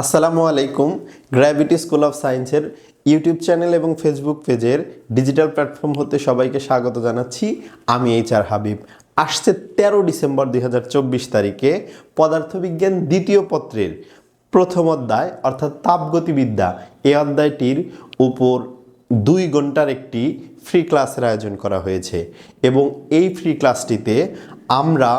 আসসালামু আলাইকুম, gravity school of সায়েন্সের ইউটিউব চ্যানেল এবং ফেসবুক পেজের ডিজিটাল প্ল্যাটফর্ম হতে সবাইকে স্বাগত জানাচ্ছি। আমি এইচ আর হাবিব। আসছে তেরো ডিসেম্বর দুই হাজার চব্বিশ তারিখে পদার্থবিজ্ঞান দ্বিতীয় পত্রের প্রথম অধ্যায়, অর্থাৎ তাপগতিবিদ্যা। এই অধ্যায়টির উপর দুই ঘণ্টার একটি ফ্রি ক্লাসের আয়োজন করা হয়েছে এবং এই ফ্রি ক্লাসটিতে আমরা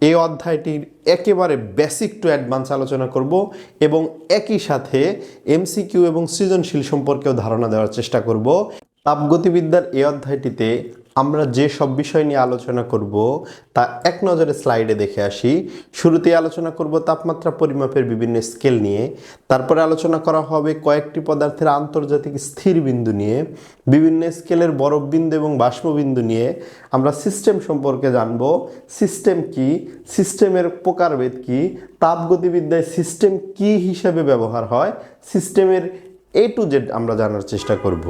এই অধ্যায়টির একেবারে বেসিক টু অ্যাডভান্স আলোচনা করব এবং একই সাথে এমসিকিউ এবং সৃজনশীল সম্পর্কেও ধারণা দেওয়ার চেষ্টা করব। তাপগতিবিদ্যার এই অধ্যায়টিতে আমরা যে সব বিষয় নিয়ে আলোচনা করব, তা এক নজরে স্লাইডে দেখে আসি। শুরুতেই আলোচনা করব তাপমাত্রা পরিমাপের বিভিন্ন স্কেল নিয়ে। তারপরে আলোচনা করা হবে কয়েকটি পদার্থের আন্তর্জাতিক স্থির বিন্দু নিয়ে, বিভিন্ন স্কেলের বরফ বিন্দু এবং বাষ্পবিন্দু নিয়ে। আমরা সিস্টেম সম্পর্কে জানব, সিস্টেম কি, সিস্টেমের প্রকারভেদ কি, তাপগতিবিদ্যায় সিস্টেম কি হিসেবে ব্যবহার হয়, সিস্টেমের এ টু জেড আমরা জানার চেষ্টা করব।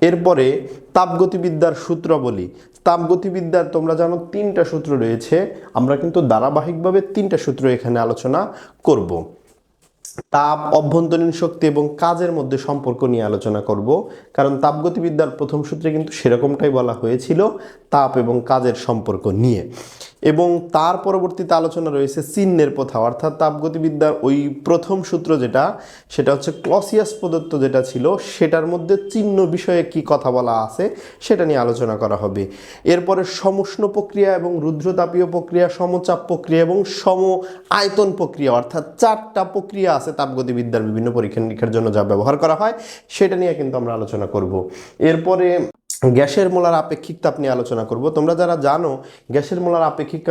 এরপরে তাপগতিবিদ্যার সূত্র বলি তাপগতিবিদ্যার তোমরা জানো তিনটা সূত্র রয়েছে। আমরা কিন্তু ধারাবাহিকভাবে তিনটা সূত্র এখানে আলোচনা করব। তাপ, অভ্যন্তরীণ শক্তি এবং কাজের মধ্যে সম্পর্ক নিয়ে আলোচনা করব। কারণ তাপগতিবিদ্যার প্রথম সূত্রে কিন্তু সেরকমটাই বলা হয়েছিল, তাপ এবং কাজের সম্পর্ক নিয়ে। এবং তার পরবর্তীতে আলোচনা রয়েছে চিহ্নের প্রথা, অর্থাৎ তাপগতিবিদ্যার ওই প্রথম সূত্র যেটা, সেটা হচ্ছে ক্লসিয়াস প্রদত্ত যেটা ছিল, সেটার মধ্যে চিহ্ন বিষয়ে কি কথা বলা আছে, সেটা নিয়ে আলোচনা করা হবে। এরপরে সমুষ্ণ প্রক্রিয়া এবং রুদ্রতাপীয় প্রক্রিয়া, সমচাপ প্রক্রিয়া এবং সম আয়তন প্রক্রিয়া, অর্থাৎ চারটা প্রক্রিয়া আছে তাপগতিবিদ্যার বিভিন্ন পরীক্ষা নিরীক্ষার জন্য যা ব্যবহার করা হয়, সেটা নিয়ে কিন্তু আমরা আলোচনা করব। এরপরে গ্যাসের মোলার আপেক্ষিক তাপ নিয়ে আলোচনা করব। তোমরা যারা জানো, গ্যাসের মোলার আপেক্ষিক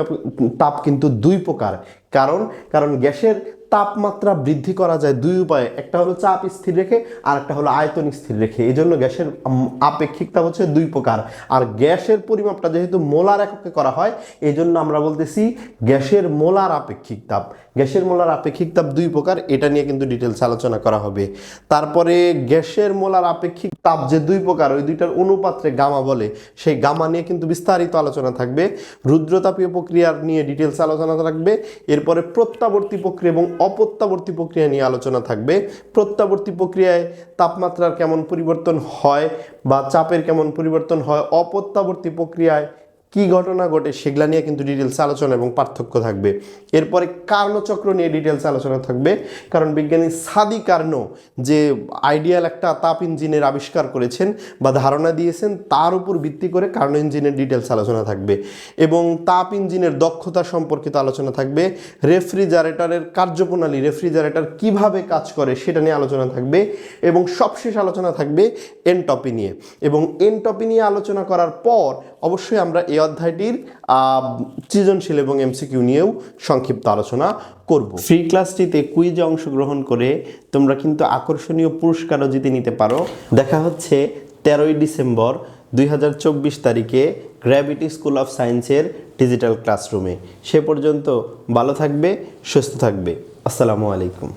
তাপ- কিন্তু দুই প্রকার। কারণ কারণ গ্যাসের তাপমাত্রা বৃদ্ধি করা যায় দুই উপায়ে। একটা হলো চাপ স্থির রেখে আর একটা হলো আয়তন স্থির রেখে। এই জন্য গ্যাসের উম, আপেক্ষিক তাপ হচ্ছে দুই প্রকার। আর গ্যাসের পরিমাপটা যেহেতু মোলার এককে করা হয় এই জন্য আমরা বলতেছি গ্যাসের মোলার আপেক্ষিক তাপ। গ্যাসের মোলার আপেক্ষিক তাপ দুই প্রকার এটা নিয়ে কিন্তু ডিটেলস আলোচনা করা হবে। তারপরে গ্যাসের মোলার আপেক্ষিক তাপ যে দুই প্রকার ওই দুইটার অনুপাত্রে গামা বলে। সেই গামা নিয়ে কিন্তু বিস্তারিত আলোচনা থাকবে। রুদ্রতাপীয় প্রক্রিয়ার নিয়ে ডিটেলস আলোচনা থাকবে। এরপরে প্রত্যাবর্তী প্রক্রিয়া এবং অপ্রত্যাবর্তী প্রক্রিয়া নিয়ে আলোচনা থাকবে। প্রত্যাবর্তী প্রক্রিয়ায় তাপমাত্রার কেমন পরিবর্তন হয় বা চাপের কেমন পরিবর্তন হয়, অপ্রত্যাবর্তী প্রক্রিয়ায় কি ঘটনা ঘটে সেগুলা নিয়ে কিন্তু ডিটেলস আলোচনা এবং পার্থক্য থাকবে। এরপরে কার্ণচক্র নিয়ে ডিটেলস আলোচনা থাকবে, কারণ বিজ্ঞানী সাদি কার্ণ যে আইডিয়াল একটা তাপ ইঞ্জিনের আবিষ্কার করেছেন বা ধারণা দিয়েছেন, তার উপর ভিত্তি করে কার্ণ ইঞ্জিনের ডিটেলস আলোচনা থাকবে এবং তাপ ইঞ্জিনের দক্ষতা সম্পর্কিত আলোচনা থাকবে, রেফ্রিজারেটরের কার্যপ্রণালী, রেফ্রিজারেটর কীভাবে কাজ করে সেটা নিয়ে আলোচনা থাকবে এবং সবশেষ আলোচনা থাকবে এনটপি নিয়ে এবং এনটপি নিয়ে আলোচনা করার পর অবশ্যই আমরা এই অধ্যায়টির সৃজনশীল এবং এমসিকিউ নিয়েও সংক্ষিপ্ত আলোচনা করব। ফ্রি ক্লাসটিতে কুইজে অংশগ্রহণ করে তোমরা কিন্তু আকর্ষণীয় পুরস্কারও জিতে নিতে পারো। দেখা হচ্ছে তেরোই ডিসেম্বর দুই হাজার চব্বিশ তারিখে গ্র্যাভিটি স্কুল অফ সায়েন্সের ডিজিটাল ক্লাসরুমে সে পর্যন্ত ভালো থাকবে, সুস্থ থাকবে। আসসালামু আলাইকুম।